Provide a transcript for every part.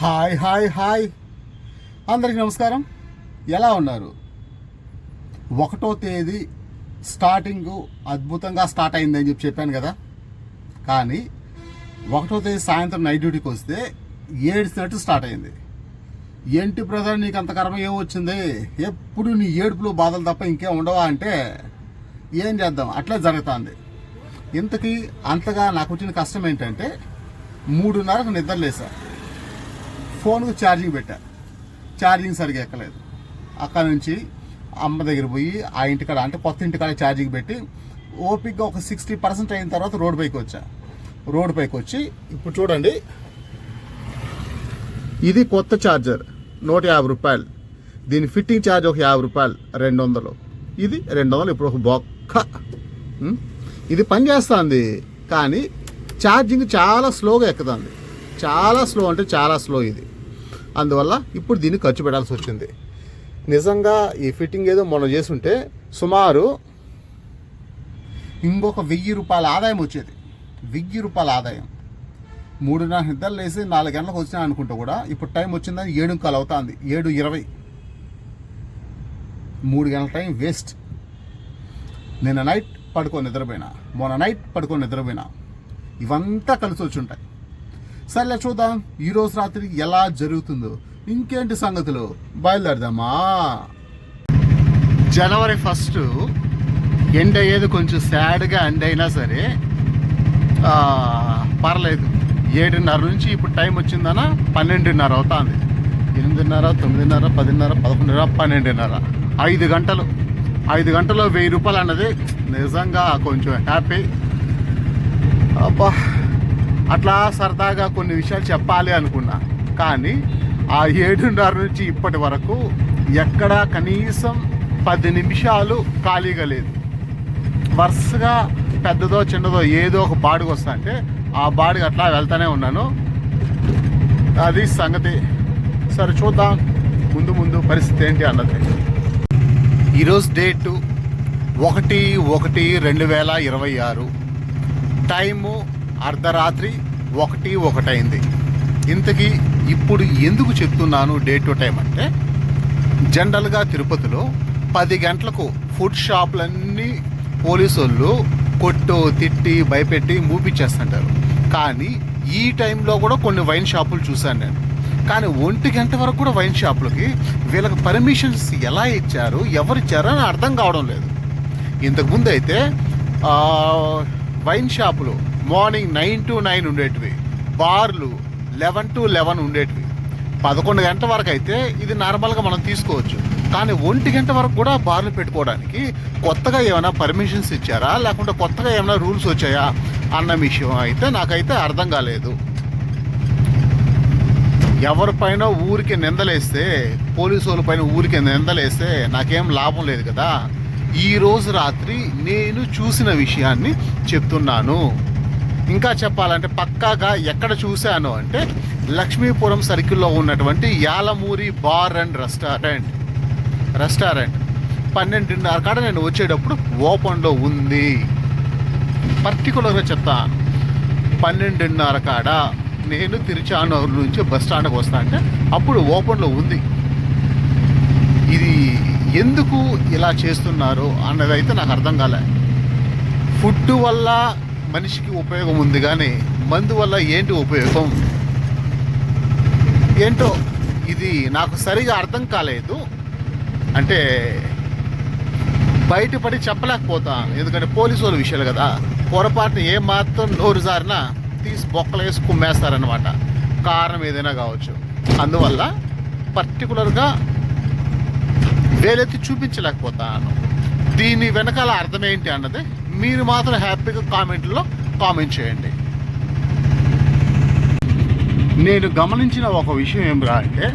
Hi hi hi. అందరికీ నమస్కారం. ఎలా ఉన్నారు? ఒకటో తేదీ స్టార్టింగ్ అద్భుతంగా స్టార్ట్ అయిందని చెప్పి చెప్పాను కదా. కానీ ఒకటో తేదీ సాయంత్రం నైట్ డ్యూటీకి వస్తే ఏడ్చినట్టు స్టార్ట్ అయింది. ఏంటి బ్రదర్ నీకు అంత కర్మ ఏమొచ్చింది ఎప్పుడు నీ ఏడుపులు బాధలు తప్ప ఇంకేం ఉండవా అంటే ఏం చేద్దాం? అట్లే జరుగుతుంది. ఇంతకీ అంతగా నాకు వచ్చిన కష్టం ఏంటంటే మూడున్నరకు నిద్రలేసా. ఫోన్కు ఛార్జింగ్ పెట్టా. ఛార్జింగ్ సరిగా ఎక్కలేదు. అక్కడ నుంచి అమ్మ దగ్గర పోయి ఆ ఇంటికాడ అంటే కొత్త ఇంటికాడ ఛార్జింగ్ పెట్టి ఓపిక్గా ఒక సిక్స్టీ పర్సెంట్ అయిన తర్వాత రోడ్ పైకి వచ్చా. రోడ్ పైకి వచ్చి ఇప్పుడు చూడండి. ఇది కొత్త ఛార్జర్ నూట యాభై రూపాయలు. దీని ఫిట్టింగ్ ఛార్జ్ ఒక యాభై రూపాయలు రెండు వందలు. ఇది రెండు వందలు ఇప్పుడు ఒక బొక్క. ఇది పనిచేస్తుంది కానీ ఛార్జింగ్ చాలా స్లోగా ఎక్కుతుంది. చాలా స్లో అంటే చాలా స్లో ఇది. అందువల్ల ఇప్పుడు దీన్ని ఖర్చు పెట్టాల్సి వచ్చింది. నిజంగా ఈ ఫిట్టింగ్ ఏదో మొన్న చేసుంటే సుమారు ఇంకొక వెయ్యి రూపాయల ఆదాయం వచ్చేది. వెయ్యి రూపాయల ఆదాయం. మూడున్నర నిద్రలు వేసి నాలుగు గంటలకు వచ్చినా అనుకుంటా కూడా ఇప్పుడు టైం వచ్చిందని ఏడు కాలు అవుతుంది. ఏడు ఇరవై. మూడు గంటల టైం వేస్ట్. నిన్న నైట్ పడుకొని నిద్రపోయినా మొన్న నైట్ పడుకొని నిద్రపోయినా ఇవంతా కలిసి వచ్చి ఉంటాయి. సర్లే చూద్దాం. ఈ రోజు రాత్రి ఎలా జరుగుతుందో. ఇంకేంటి సంగతులు? బయలుదేరదామా? జనవరి ఫస్ట్ ఎండ్ అయ్యేది కొంచెం సాడ్గా ఎండ్ అయినా సరే పర్లేదు. ఏడున్నర నుంచి ఇప్పుడు టైం వచ్చిందన? పన్నెండున్నర అవుతుంది. ఎనిమిదిన్నర తొమ్మిదిన్నర పదిన్నర పదకొండున్నర పన్నెండున్నర. ఐదు గంటలు. ఐదు గంటలు వెయ్యి రూపాయలు అన్నది నిజంగా కొంచెం హ్యాపీ అబ్బా. అట్లా సరదాగా కొన్ని విషయాలు చెప్పాలి అనుకున్నా. కానీ ఆ ఏడున్నర నుంచి ఇప్పటి వరకు ఎక్కడా కనీసం పది నిమిషాలు ఖాళీగా లేదు. వరుసగా పెద్దదో చిన్నదో ఏదో ఒక బాడుగు వస్తా అంటే ఆ బాడుగు అట్లా వెళ్తూనే ఉన్నాను. అది సంగతి. సరే చూద్దాం. ముందు ముందు పరిస్థితి ఏంటి అన్నది. ఈరోజు డేటు ఒకటి ఒకటి రెండు వేల ఇరవై ఆరు. టైము అర్ధరాత్రి ఒకటి ఒకటైంది. ఇంతకీ ఇప్పుడు ఎందుకు చెప్తున్నాను డే టు టైం అంటే జనరల్గా తిరుపతిలో పది గంటలకు ఫుడ్ షాపులన్నీ పోలీసు వాళ్ళు కొట్టు తిట్టి భయపెట్టి మూపించేస్తుంటారు. కానీ ఈ టైంలో కూడా కొన్ని వైన్ షాపులు చూశాను నేను. కానీ ఒంటి గంట వరకు కూడా వైన్ షాపులకి వీళ్ళకి పర్మిషన్స్ ఎలా ఇచ్చారు ఎవరు ఇచ్చారో అని అర్థం కావడం లేదు. ఇంతకుముందు అయితే వైన్ షాపులు మార్నింగ్ నైన్ టు నైన్ ఉండేటివి. బార్లు లెవెన్ టు లెవెన్ ఉండేటివి. పదకొండు గంటల వరకు అయితే ఇది నార్మల్గా మనం తీసుకోవచ్చు. కానీ ఒంటి గంట వరకు కూడా బార్లు పెట్టుకోవడానికి కొత్తగా ఏమైనా పర్మిషన్స్ ఇచ్చారా? లేకుంటే కొత్తగా ఏమైనా రూల్స్ వచ్చాయా? అన్న విషయం అయితే నాకైతే అర్థం కాలేదు. ఎవరిపైన ఊరికి నిందలేస్తే పోలీసు వాళ్ళ పైన ఊరికి నిందలేస్తే నాకేం లాభం లేదు కదా. ఈరోజు రాత్రి నేను చూసిన విషయాన్ని చెప్తున్నాను. ఇంకా చెప్పాలంటే పక్కాగా ఎక్కడ చూశాను అంటే లక్ష్మీపురం సర్కిల్లో ఉన్నటువంటి Yalamuri bar and restaurant. Restaurant. పన్నెండున్నర కాడ నేను వచ్చేటప్పుడు ఓపెన్లో ఉంది. పర్టికులర్గా చెప్తాను. పన్నెండున్నర కాడ నేను తిరుచానూరు నుంచి బస్ స్టాండ్కి వస్తా అంటే అప్పుడు ఓపెన్లో ఉంది. ఇది ఎందుకు ఇలా చేస్తున్నారు అన్నది అయితే నాకు అర్థం కాలే. ఫుడ్ వల్ల మనిషికి ఉపయోగం ఉంది కానీ మందు వల్ల ఏంటి ఉపయోగం? ఏంటో ఇది నాకు సరిగా అర్థం కాలేదు. అంటే బయటపడి చెప్పలేకపోతాను. ఎందుకంటే పోలీసు వాళ్ళ విషయాలు కదా. పొరపాటున ఏమాత్రం నోరు జారినా తీసి బొక్కలు వేసి కుమ్మేస్తారనమాట కారణం ఏదైనా కావచ్చు. అందువల్ల పర్టికులర్గా వేలెత్తి చూపించలేకపోతాను. దీని వెనకాల అర్థం ఏంటి అన్నది మీరు మాత్రం హ్యాపీగా కామెంట్లో కామెంట్ చేయండి. నేను గమనించిన ఒక విషయం ఏమిరా అంటే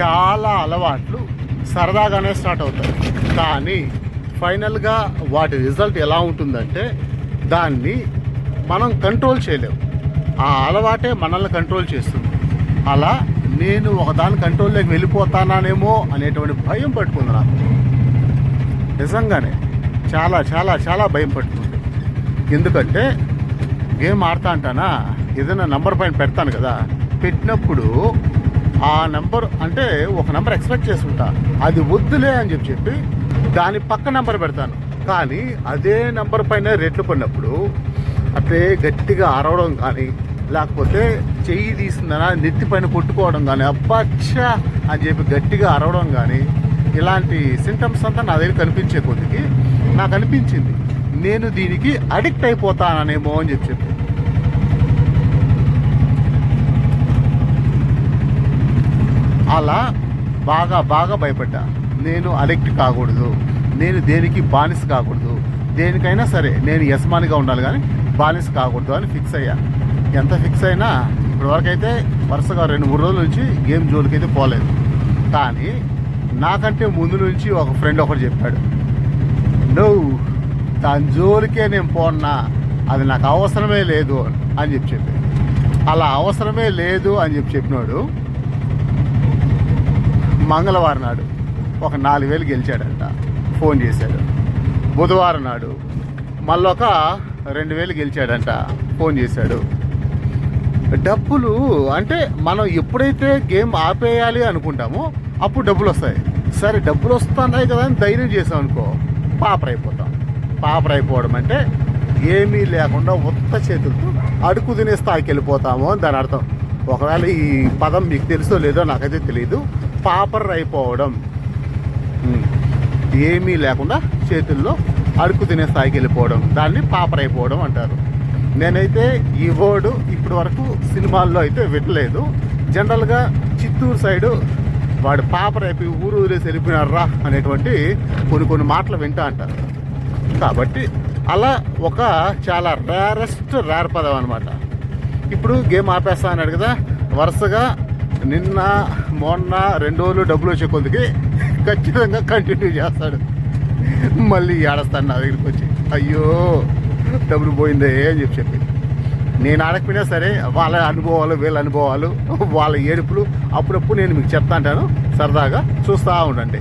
చాలా అలవాట్లు సరదాగానే స్టార్ట్ అవుతాయి. కానీ ఫైనల్గా వాటి రిజల్ట్ ఎలా ఉంటుందంటే దాన్ని మనం కంట్రోల్ చేయలేము ఆ అలవాటే మనల్ని కంట్రోల్ చేస్తుంది. అలా నేను ఒకదాని కంట్రోల్లోకి వెళ్ళిపోతానానేమో అనేటువంటి భయం పట్టుకుంది నాకు. నిజంగానే. చాలా చాలా చాలా భయం పట్టుకుంది. ఎందుకంటే గేమ్ ఆడుతా అంటానా? ఏదైనా నంబర్ పైన పెడతాను కదా. పెట్టినప్పుడు ఆ నెంబర్ అంటే ఒక నెంబర్ ఎక్స్పెక్ట్ చేసుకుంటా. అది వద్దులే అని చెప్పి చెప్పి దాని పక్క నెంబర్ పెడతాను. కానీ అదే నెంబర్ పైన రేట్లు పడినప్పుడు అట్లే గట్టిగా అరవడం కానీ లేకపోతే చెయ్యి తీసిందనా నెత్తి పైన కొట్టుకోవడం కానీ అబ్బచ్చా అని చెప్పి గట్టిగా అరవడం కానీ ఇలాంటి సింటమ్స్ అంతా నా దగ్గర కనిపించే కొద్దికి నాకు అనిపించింది. నేను దీనికి అడిక్ట్ అయిపోతాననేమో అని చెప్పి. చెప్పి అలా బాగా బాగా భయపడ్డా. నేను అడిక్ట్ కాకూడదు. నేను దేనికి బానిస కాకూడదు. దేనికైనా సరే నేను యజమానిగా ఉండాలి కానీ బానిస కాకూడదు అని ఫిక్స్ అయ్యా. ఎంత ఫిక్స్ అయినా ఇప్పటివరకు అయితే వరుసగా రెండు మూడు రోజుల నుంచి గేమ్ జోలికి అయితే పోలేదు. కానీ నాకంటే ముందు నుంచి ఒక ఫ్రెండ్ ఒకటి చెప్పాడు. నువ్వు దాని జోలికే నేను పోన్నా అది నాకు అవసరమే లేదు అని చెప్పి చెప్పాడు. అలా అవసరమే లేదు అని చెప్పి చెప్పినాడు మంగళవారం నాడు ఒక నాలుగు వేలు గెలిచాడంట. ఫోన్ చేశాడు. బుధవారం నాడు మళ్ళొక రెండు వేలు గెలిచాడంట. ఫోన్ చేశాడు. డబ్బులు అంటే మనం ఎప్పుడైతే గేమ్ ఆపేయాలి అనుకుంటామో అప్పుడు డబ్బులు వస్తాయి. సరే డబ్బులు వస్తున్నాయి కదా అని ధైర్యం చేసాం అనుకో పాపర్ పాపరైపోవడం పాపర్ అయిపోవడం అంటే ఏమీ లేకుండా ఉత్త చేతులతో అడుగు తినే స్థాయికి వెళ్ళిపోతాము అని దాని అర్థం. ఒకవేళ ఈ పదం మీకు తెలుసో లేదో నాకైతే తెలియదు పాపర్ అయిపోవడం ఏమీ లేకుండా చేతుల్లో అడుగు తినే స్థాయికి వెళ్ళిపోవడం. దాన్ని పాపర్ అయిపోవడం అంటారు. నేనైతే ఈ వర్డ్ ఇప్పటి వరకు సినిమాల్లో అయితే వినలేదు. జనరల్గా చిత్తూరు సైడు వాడు పాప అయిపోయి ఊరు ఊరేసి వెళ్ళిపోయినారా అనేటువంటి కొన్ని కొన్ని మాటలు వింటా అంటారు కాబట్టి అలా ఒక చాలా రేరెస్ట్ రేర్ పదం అనమాట ఇప్పుడు గేమ్ ఆపేస్తా అన్నాడు కదా వరుసగా నిన్న మొన్న రెండు రోజులు డబ్బులు వచ్చే కొద్దికి ఖచ్చితంగా కంటిన్యూ చేస్తాడు. మళ్ళీ ఏడస్తాను నా దగ్గరికి వచ్చి అయ్యో డబ్బులు పోయిందే అని చెప్పి చెప్పి. నేను ఆడకపోయినా సరే వాళ్ళ అనుభవాలు వీళ్ళ అనుభవాలు వాళ్ళ ఏడుపులు అప్పుడప్పుడు నేను మీకు చెప్తా అంటాను. సరదాగా చూస్తూ ఉండండి.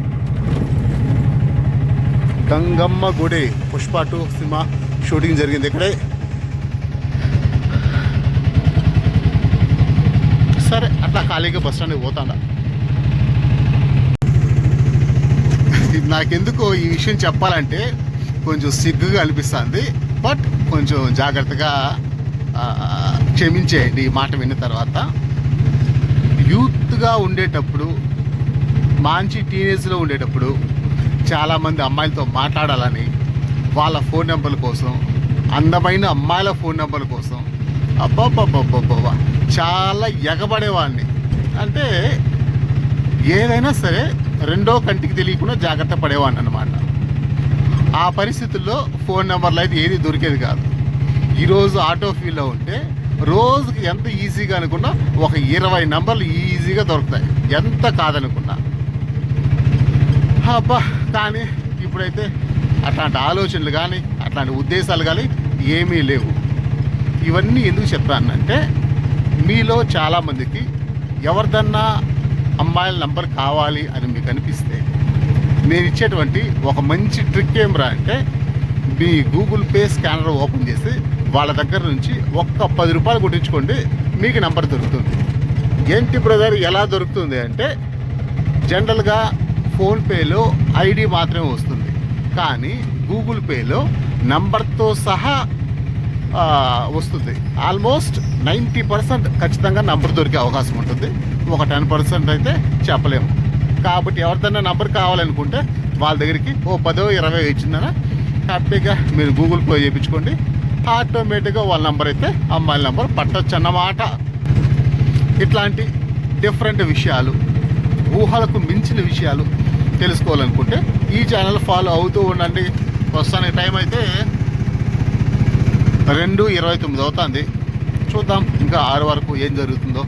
గంగమ్మ గుడి పుష్ప టూ సినిమా షూటింగ్ జరిగింది ఇక్కడే. సరే అట్లా ఖాళీగా బస్ స్టాండ్కి పోతాడా. ఇది ఈ విషయం చెప్పాలంటే కొంచెం సిగ్గుగా అనిపిస్తుంది బట్ కొంచెం జాగ్రత్తగా క్షమించేయండి ఈ మాట విన్న తర్వాత యూత్గా ఉండేటప్పుడు మంచి టీనేజ్లో ఉండేటప్పుడు చాలామంది అమ్మాయిలతో మాట్లాడాలని వాళ్ళ ఫోన్ నెంబర్ల కోసం అందమైన అమ్మాయిల ఫోన్ నెంబర్ల కోసం అబ్బాబ్బాబ్బాబ్బా చాలా ఎగబడేవాడిని. అంటే ఏదైనా సరే రెండో కంటికి తెలియకుండా జాగ్రత్త పడేవాడిని అనమాట ఆ పరిస్థితుల్లో ఫోన్ నెంబర్లు అయితే ఏది దొరికేది కాదు. ఈరోజు ఆటో ఫీల్డ్లో ఉంటే రోజుకి ఎంత ఈజీగా అనుకున్నా ఒక ఇరవై నెంబర్లు ఈజీగా దొరుకుతాయి. ఎంత కాదనుకున్నా. అబ్బా కానీ ఇప్పుడైతే అట్లాంటి ఆలోచనలు కానీ అట్లాంటి ఉద్దేశాలు కానీ ఏమీ లేవు. ఇవన్నీ ఎందుకు చెప్పానంటే మీలో చాలామందికి ఎవరిదన్నా అమ్మాయిల నంబర్ కావాలి అని మీకు అనిపిస్తే నేను ఇచ్చేటువంటి ఒక మంచి ట్రిక్ ఏమిరా అంటే మీ గూగుల్ పే స్కానర్ ఓపెన్ చేసి వాళ్ళ దగ్గర నుంచి ఒక్క పది రూపాయలు కొట్టించుకోండి మీకు నెంబర్ దొరుకుతుంది. ఏంటి బ్రదర్ ఎలా దొరుకుతుంది అంటే జనరల్గా ఫోన్పేలో ఐడి మాత్రమే వస్తుంది. కానీ గూగుల్ పేలో నంబర్తో సహా వస్తుంది. ఆల్మోస్ట్ నైంటీ పర్సెంట్ ఖచ్చితంగా నంబర్ దొరికే అవకాశం ఉంటుంది. ఒక టెన్ పర్సెంట్ అయితే చెప్పలేము. కాబట్టి ఎవరిదైనా నంబర్ కావాలనుకుంటే వాళ్ళ దగ్గరికి ఓ పదో ఇరవై ఇచ్చిందన హ్యాపీగా మీరు గూగుల్ పే చేయించుకోండి. ఆటోమేటిక్గా వాళ్ళ నెంబర్ అయితే అమ్మాయిల నెంబర్ పట్టొచ్చు అన్నమాట. ఇట్లాంటి డిఫరెంట్ విషయాలు ఊహలకు మించిన విషయాలు తెలుసుకోవాలనుకుంటే ఈ ఛానల్ ఫాలో అవుతూ ఉండండి. ప్రస్తుతానికి టైం అయితే రెండు ఇరవై తొమ్మిది అవుతుంది. చూద్దాం ఇంకా ఆరు వరకు ఏం జరుగుతుందో.